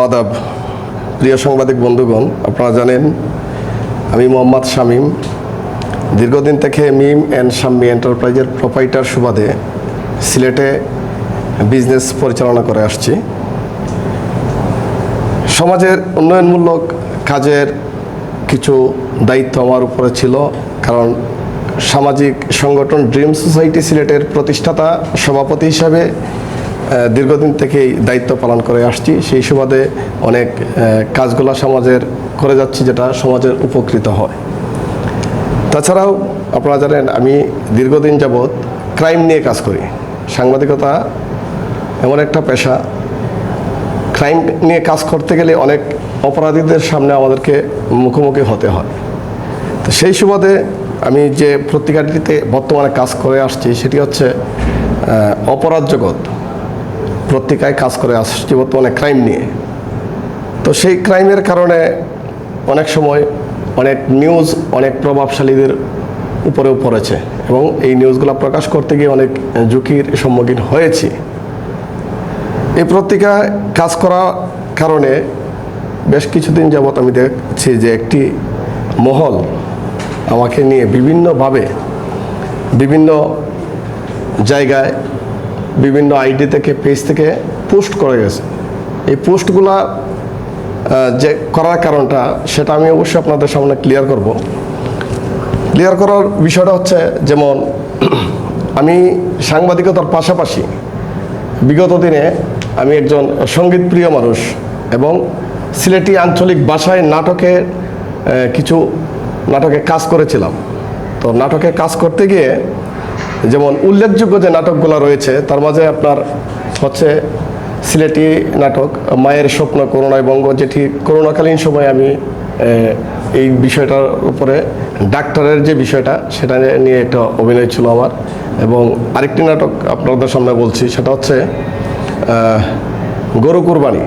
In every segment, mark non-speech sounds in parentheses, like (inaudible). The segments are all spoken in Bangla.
আদাব প্রিয় সাংবাদিক বন্ধুগণ, আপনারা জানেন আমি মোহাম্মদ শামীম। দীর্ঘদিন থেকে মিম অ্যান্ড শাম্মী এন্টারপ্রাইজের প্রোপাইটার সুবাদে সিলেটে বিজনেস পরিচালনা করে আসছি। সমাজের উন্নয়নমূলক কাজের কিছু দায়িত্ব আমার উপরে ছিল, কারণ সামাজিক সংগঠন ড্রিম সোসাইটি সিলেটের প্রতিষ্ঠাতা, সভাপতি হিসাবে দীর্ঘদিন থেকেই দায়িত্ব পালন করে আসছি। সেই সুবাদে অনেক কাজগুলা সমাজের করে যাচ্ছি যেটা সমাজের উপকৃত হয়। তাছাড়াও আপনারা জানেন, আমি দীর্ঘদিন যাবৎ ক্রাইম নিয়ে কাজ করি। সাংবাদিকতা এমন একটা পেশা। ক্রাইম নিয়ে কাজ করতে গেলে অনেক অপরাধীদের সামনে আমাদেরকে মুখোমুখি হতে হয়। তো সেই সুবাদে আমি যে পত্রিকাটিতে বর্তমানে কাজ করে আসছি, সেটি হচ্ছে অপরাধ জগৎ। পত্রিকায় কাজ করে আসছি বর্তমানে ক্রাইম নিয়ে। তো সেই ক্রাইমের কারণে অনেক সময় অনেক নিউজ অনেক প্রভাবশালীদের উপরেও পড়েছে এবং এই নিউজগুলো প্রকাশ করতে গিয়ে অনেক ঝুঁকির সম্মুখীন হয়েছি। এই পত্রিকায় কাজ করার কারণে বেশ কিছুদিন যাবৎ আমি দেখছি যে একটি মহল আমাকে নিয়ে বিভিন্নভাবে, বিভিন্ন জায়গায় বিভিন্ন আইডি থেকে পেজ থেকে পোস্ট করে গেছে। এই পোস্টগুলা যে করার কারণটা, সেটা আমি অবশ্যই আপনাদের সামনে ক্লিয়ার করব। ক্লিয়ার করার বিষয়টা হচ্ছে, যেমন, (clears throat) আমি সাংবাদিকতার পাশাপাশি বিগত দিনে আমি একজন সংগীত প্রিয় মানুষ এবং সিলেটি আঞ্চলিক ভাষায় নাটকে কিছু নাটকে কাজ করেছিলাম। তো নাটকে কাজ করতে গিয়ে যেমন উল্লেখযোগ্য যে নাটকগুলো রয়েছে, তার মাঝে আপনার হচ্ছে সিলেটি নাটক, মায়ের স্বপ্ন করোনায় বঙ্গ, যেটি করোনাকালীন সময় আমি এই বিষয়টার উপরে ডাক্তারের যে বিষয়টা, সেটা নিয়ে একটা অভিনয় ছিল আমার। এবং আরেকটি নাটক আপনাদের সামনে বলছি, সেটা হচ্ছে গরু কুরবানি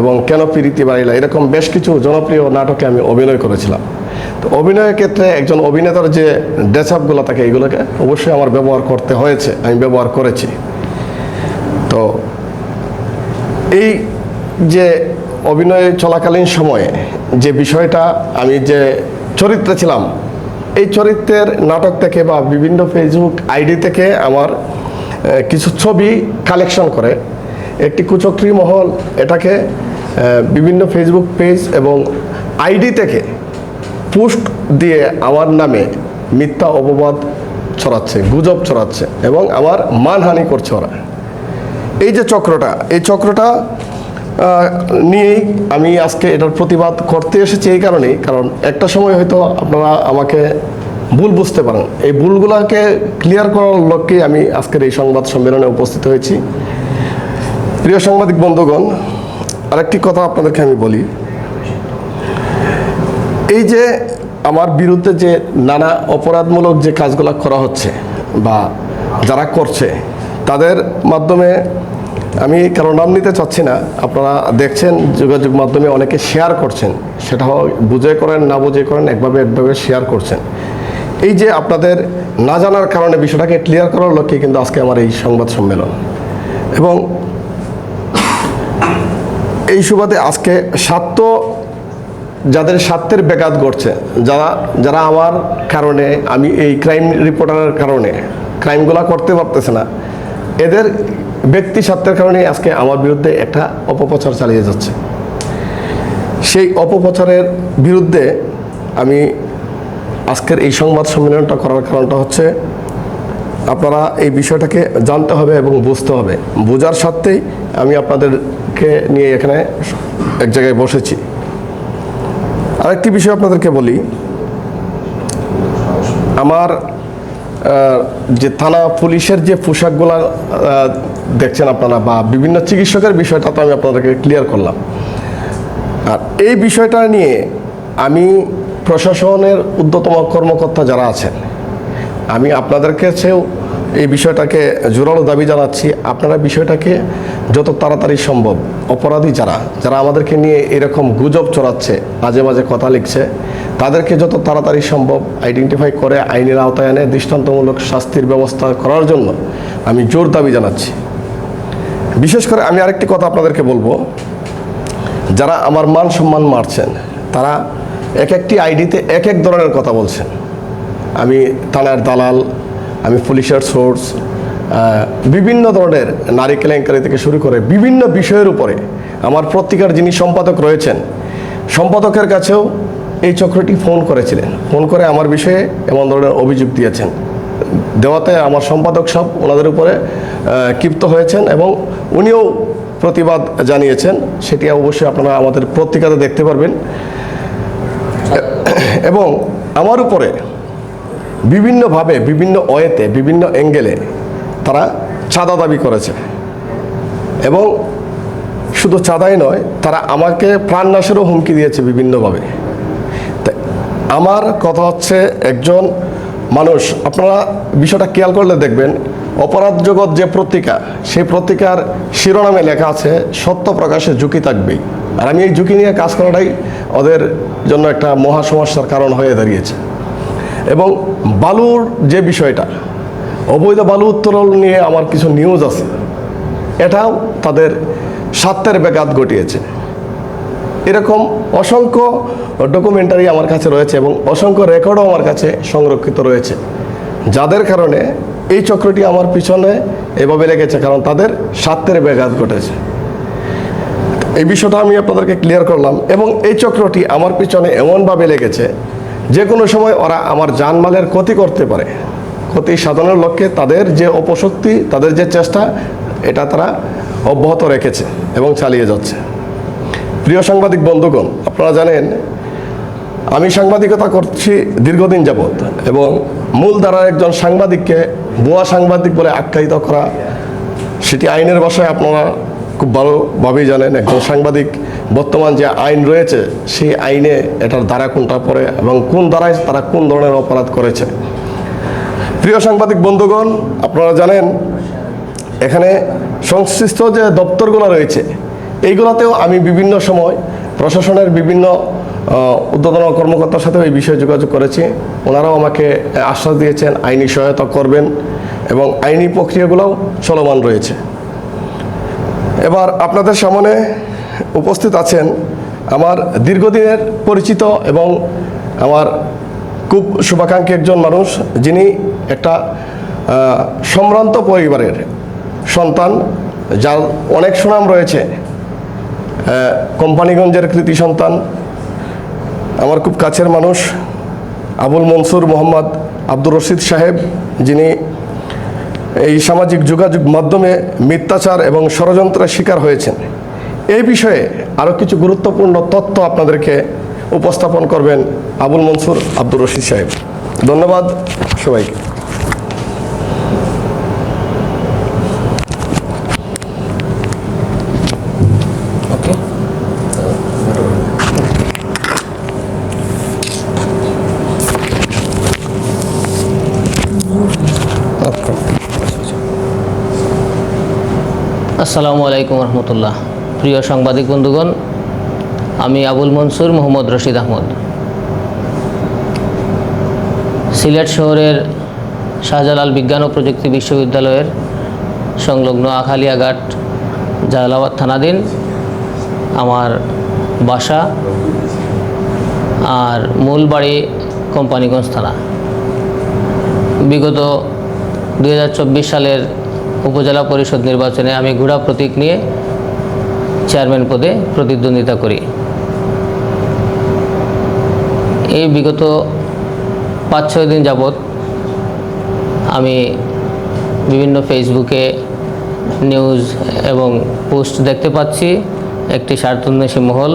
এবং কেন প্রীতি বাড়িলা, এরকম বেশ কিছু জনপ্রিয় নাটকে আমি অভিনয় করেছিলাম। তো অভিনয়ের ক্ষেত্রে একজন অভিনেতার যে ড্রেসআপগুলো থাকে এগুলোকে অবশ্যই আমার ব্যবহার করতে হয়েছে, আমি ব্যবহার করেছি। তো এই যে অভিনয় চলাকালীন সময়ে যে বিষয়টা, আমি যে চরিত্রে ছিলাম, এই চরিত্রের নাটক থেকে বা বিভিন্ন ফেসবুক আইডি থেকে আমার কিছু ছবি কালেকশন করে। একটি কুচক্রী মহল, এটাকে বিভিন্ন ফেসবুক পেজ এবং আইডি থেকে পোস্ট দিয়ে আমার নামে মিথ্যা অপবাদ ছড়াচ্ছে, গুজব ছড়াচ্ছে এবং আমার মানহানি করছে ওরা। এই যে চক্রটা, এই চক্রটা নিয়েই আমি আজকে এটার প্রতিবাদ করতে এসেছি এই কারণেই। কারণ একটা সময় হয়তো আপনারা আমাকে ভুল বুঝতে পারেন। এই ভুলগুলোকে ক্লিয়ার করার লক্ষ্যে আমি আজকের এই সংবাদ সম্মেলনে উপস্থিত হয়েছি। প্রিয় সাংবাদিক বন্ধুগণ, আরেকটি কথা আপনাদেরকে আমি বলি। এই যে আমার বিরুদ্ধে যে নানা অপরাধমূলক যে কাজগুলো করা হচ্ছে বা যারা করছে, তাদের মাধ্যমে আমি কারও নাম নিতে চাচ্ছি না। আপনারা দেখছেন, যোগাযোগ মাধ্যমে অনেকে শেয়ার করছেন। সেটা বুঝে করেন, না বুঝে করেন, একভাবে একভাবে শেয়ার করছেন। এই যে আপনাদের না জানার কারণে বিষয়টাকে ক্লিয়ার করার লক্ষ্যে কিন্তু আজকে আমার এই সংবাদ সম্মেলন। এবং এই সুবাদে আজকে স্বার্থ যাদের স্বার্থের ব্যাঘাত ঘটছে, যারা যারা আমার কারণে, আমি এই ক্রাইম রিপোর্টারের কারণে ক্রাইমগুলা করতে পারতেছে না, এদের ব্যক্তি স্বার্থের কারণে আজকে আমার বিরুদ্ধে একটা অপপ্রচার চালিয়ে যাচ্ছে। সেই অপপ্রচারের বিরুদ্ধে আমি আজকের এই সংবাদ সম্মেলনটা করার কারণটা হচ্ছে, আপনারা এই বিষয়টাকে জানতে হবে এবং বুঝতে হবে। বোঝার স্বার্থেই আমি আপনাদেরকে নিয়ে এখানে এক জায়গায় বসেছি। আরেকটি বিষয় আপনাদেরকে বলি। আমার যে থানা পুলিশের যে পোশাকগুলো দেখছেন আপনারা বা বিভিন্ন চিকিৎসকের বিষয়টা তো আমি আপনাদেরকে ক্লিয়ার করলাম। আর এই বিষয়টা নিয়ে আমি প্রশাসনের ঊর্ধ্বতম কর্মকর্তা যারা আছেন, আমি আপনাদের কাছেও এই বিষয়টাকে জোরালো দাবি জানাচ্ছি। আপনারা বিষয়টাকে যত তাড়াতাড়ি সম্ভব, অপরাধী যারা যারা আমাদেরকে নিয়ে এরকম গুজব চড়াচ্ছে, মাঝে মাঝে কথা লিখছে, তাদেরকে যত তাড়াতাড়ি সম্ভব আইডেন্টিফাই করে, আইনের আওতায় এনে দৃষ্টান্তমূলক শাস্তির ব্যবস্থা করার জন্য আমি জোর দাবি জানাচ্ছি। বিশেষ করে আমি আরেকটি কথা আপনাদেরকে বলব। যারা আমার মান সম্মান মারছেন, তারা এক একটি আইডিতে এক এক ধরনের কথা বলছেন। আমি থানার দালাল আমি পুলিশের সোর্স বিভিন্ন ধরনের নারী কেলেঙ্কারি থেকে শুরু করে বিভিন্ন বিষয়ের উপরে আমার পত্রিকার যিনি সম্পাদক রয়েছেন, সম্পাদকের কাছেও এই চক্রটি ফোন করেছিলেন। ফোন করে আমার বিষয়ে এমন ধরনের অভিযোগ দিয়েছেন। দেওয়াতে আমার সম্পাদক সব ওনাদের উপরে ক্ষিপ্ত হয়েছেন এবং উনিও প্রতিবাদ জানিয়েছেন। সেটি অবশ্যই আপনারা আমাদের পত্রিকাতে দেখতে পারবেন। এবং আমার উপরে বিভিন্নভাবে, বিভিন্ন ওয়েতে, বিভিন্ন অ্যাঙ্গেলে তারা চাঁদা দাবি করেছে। এবং শুধু চাঁদাই নয়, তারা আমাকে প্রাণনাশেরও হুমকি দিয়েছে বিভিন্নভাবে। আমার কথা হচ্ছে একজন মানুষ, আপনারা বিষয়টা খেয়াল করলে দেখবেন অপরাধ জগৎ যে পত্রিকা সেই পত্রিকার শিরোনামে লেখা আছে, সত্য প্রকাশে ঝুঁকি থাকবেই। আর আমি এই ঝুঁকি নিয়ে কাজ করাটাই ওদের জন্য একটা মহা সমস্যার কারণ হয়ে দাঁড়িয়েছে। এবং বালুর যে বিষয়টা, অবৈধ বালু উত্তোলন নিয়ে আমার কিছু নিউজ আছে। এটাও তাদের স্বার্থের ব্যাঘাত ঘটিয়েছে। এরকম অসংখ্য ডকুমেন্টারি আমার কাছে রয়েছে এবং অসংখ্য রেকর্ডও আমার কাছে সংরক্ষিত রয়েছে। যাদের কারণে এই চক্রটি আমার পিছনে এভাবে লেগেছে, কারণ তাদের স্বার্থের ব্যাঘাত ঘটেছে। এই বিষয়টা আমি আপনাদেরকে ক্লিয়ার করলাম এবং এই চক্রটি আমার পিছনে এমনভাবে লেগেছে যে কোনো সময় ওরা আমার জানমালের ক্ষতি করতে পারে। ক্ষতি সাধনের লক্ষ্যে তাদের যে অপশক্তি, তাদের যে চেষ্টা, এটা তারা অব্যাহত রেখেছে এবং চালিয়ে যাচ্ছে। প্রিয় সাংবাদিক বন্ধুগণ, আপনারা জানেন, আমি সাংবাদিকতা করছি দীর্ঘদিন যাবৎ এবং মূল ধারার একজন সাংবাদিককে ভুয়া সাংবাদিক বলে আখ্যায়িত করা, সেটি আইনের ভাষায় আপনারা খুব ভালোভাবেই জানেন। একজন সাংবাদিক, বর্তমান যে আইন রয়েছে, সেই আইনে এটার ধারা কোনটা পড়ে এবং কোন ধারায় তারা কোন ধরনের অপরাধ করেছে। প্রিয় সাংবাদিক বন্ধুগণ, আপনারা জানেন, এখানে সংশ্লিষ্ট যে দপ্তরগুলো রয়েছে, এইগুলোতেও আমি বিভিন্ন সময় প্রশাসনের বিভিন্ন উদ্বোধন কর্মকর্তার সাথে এই বিষয়ে যোগাযোগ করেছি। ওনারাও আমাকে আশ্বাস দিয়েছেন, আইনি সহায়তা করবেন এবং আইনি প্রক্রিয়াগুলোও চলমান রয়েছে। এবার আপনাদের সামনে উপস্থিত আছেন আমার দীর্ঘদিনের পরিচিত এবং আমার খুব শুভাকাঙ্ক্ষী একজন মানুষ, যিনি একটা সম্ভ্রান্ত পরিবারের সন্তান, যার অনেক সুনাম রয়েছে। কোম্পানিগঞ্জের কৃতি সন্তান, আমার খুব কাছের মানুষ, আবুল মনসুর মোহাম্মদ আব্দুর রশিদ সাহেব, যিনি এই সামাজিক যোগাযোগ মাধ্যমে মিথ্যাচার এবং ষড়যন্ত্রের শিকার হয়েছেন। এই বিষয়ে আরও কিছু গুরুত্বপূর্ণ তথ্য আপনাদেরকে উপস্থাপন করবেন আবুল মনসুর আব্দুর রশিদ সাহেব। ধন্যবাদ সবাইকে। আসসালামু আলাইকুম রহমতুল্লাহ। প্রিয় সাংবাদিক বন্ধুগণ, আমি আবুল মনসুর মোহাম্মদ রশিদ আহমদ। সিলেট শহরের শাহজালাল বিজ্ঞান ও প্রযুক্তি বিশ্ববিদ্যালয়ের সংলগ্ন আখালিয়াঘাট জালালাবাদ থানাধীন আমার বাসা আর মূল বাড়ি কোম্পানিগঞ্জ থানা। বিগত দু হাজার চব্বিশ সালের উপজেলা পরিষদ নির্বাচনে আমি ঘোড়া প্রতীক নিয়ে চেয়ারম্যান পদে প্রতিদ্বন্দ্বিতা করি। এই বিগত পাঁচ ছয় দিন যাবৎ আমি বিভিন্ন ফেসবুকে নিউজ এবং পোস্ট দেখতে পাচ্ছি। একটি স্বার্থন্বেষী মহল,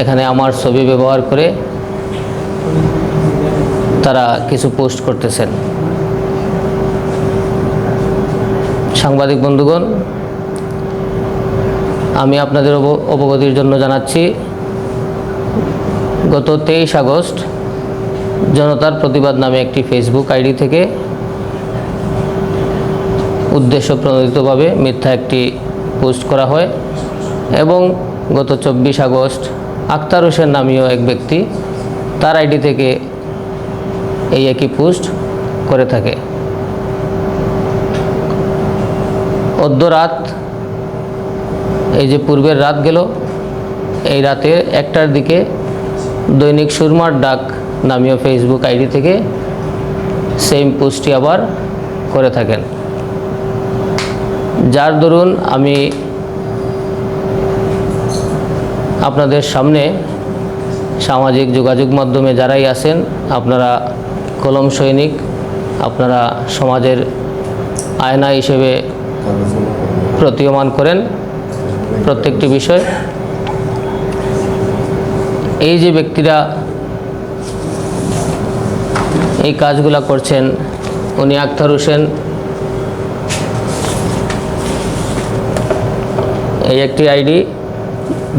এখানে আমার ছবি ব্যবহার করে তারা কিছু পোস্ট করতেছেন। সাংবাদিক বন্ধুগণ, আমি আপনাদের অব- অবগতির জন্য জানাচ্ছি, গত তেইশ আগস্ট জনতার প্রতিবাদ নামে একটি ফেসবুক আইডি থেকে উদ্দেশ্য প্রণোদিতভাবে মিথ্যা একটি পোস্ট করা হয় এবং গত চব্বিশ আগস্ট আক্তার হোসেন নামীয় এক ব্যক্তি তার আইডি থেকে এই একই পোস্ট করে থাকে। অদ্য রাত, এই যে পূর্বের রাত গেল, এই রাতে একটার দিকে দৈনিক সুরমার ডাক নামীয় ফেসবুক আইডি থেকে সেম পোস্টটি আবার করে থাকেন। যার দরুন আমি আপনাদের সামনে সামাজিক যোগাযোগ মাধ্যমে যারাই আছেন, আপনারা কলম সৈনিক, আপনারা সমাজের আয়না হিসেবে প্রতীয়মান করেন প্রত্যেকটি বিষয়। এই যে ব্যক্তিরা এই কাজগুলা করছেন, উনি আক্তার হোসেন। এই একটি আইডি,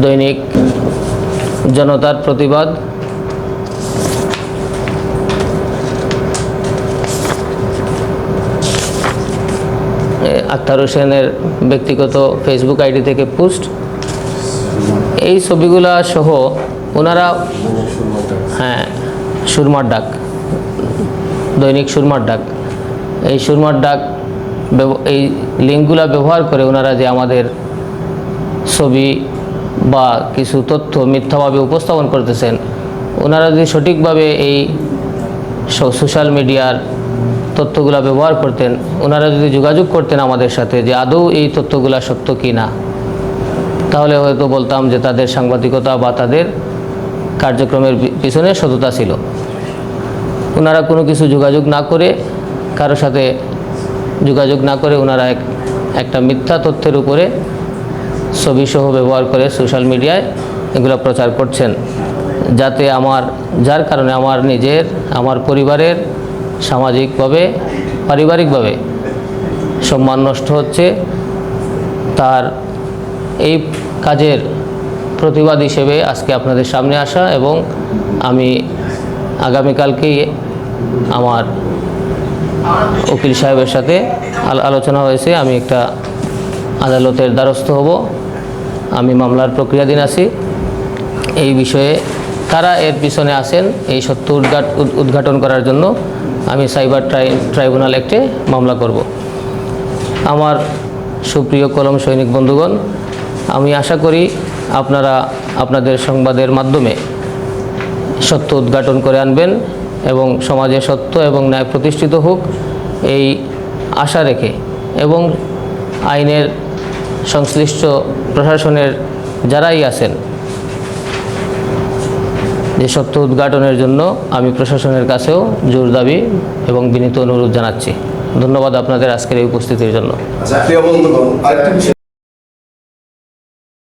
দৈনিক জনতার প্রতিবাদ। আক্তার হোসেনের ব্যক্তিগত ফেসবুক আইডি থেকে পোস্ট এই ছবিগুলা সহ ওনারা হ্যাঁ সুরমার ডাক, দৈনিক সুরমার ডাক। এই সুরমার ডাক এই লিঙ্কগুলা ব্যবহার করে ওনারা যে আমাদের ছবি বা কিছু তথ্য মিথ্যাভাবে উপস্থাপন করতেছেন, ওনারা যদি সঠিকভাবে এই সোশ্যাল মিডিয়ার তথ্যগুলা ব্যবহার করতেন, ওনারা যদি যোগাযোগ করতেন আমাদের সাথে যে আদৌ এই তথ্যগুলা সত্য কি না তাহলে হয়তো বলতাম যে তাদের সাংবাদিকতা বা তাদের কার্যক্রমের পিছনে সততা ছিল। ওনারা কোনো কিছু যোগাযোগ না করে কারোর সাথে যোগাযোগ না করে ওনারা এক, একটা মিথ্যা তথ্যের উপরে ছবিসহ ব্যবহার করে সোশ্যাল মিডিয়ায় এগুলো প্রচার করছেন। যাতে আমার, যার কারণে আমার নিজের, আমার পরিবারের সামাজিকভাবে, পারিবারিকভাবে সম্মান নষ্ট হচ্ছে, তার এই কাজের প্রতিবাদ হিসেবে আজকে আপনাদের সামনে আসা এবং আমি আগামীকালকেই আমার উকিল সাহেবের সাথে আল- আলোচনা হয়েছে। আমি একটা আদালতের দ্বারস্থ হব। আমি মামলার প্রক্রিয়াধীন আছি। এই বিষয়ে কারা এর পিছনে আছেন এই সত্য উদ্ঘাট উদ- উদ্ঘাটন করার জন্য। আমি সাইবার ট্রাই, ট্রাইব্যুনাল একটে মামলা করব। আমার সুপ্রিয় কলম সৈনিক বন্ধুগণ, আমি আশা করি আপনারা আপনাদের সংবাদের মাধ্যমে সত্য উদ্ঘাটন করে আনবেন এবং সমাজে সত্য এবং ন্যায় প্রতিষ্ঠিত হোক এই আশা রেখে এবং আইনের সংশ্লিষ্ট প্রশাসনের যারাই আছেন যে সত্য উদ্ঘাটনের জন্য আমি প্রশাসনের কাছেও জোর দাবি এবং বিনীত অনুরোধ জানাচ্ছি। ধন্যবাদ আপনাদের আজকের এই উপস্থিতির জন্য।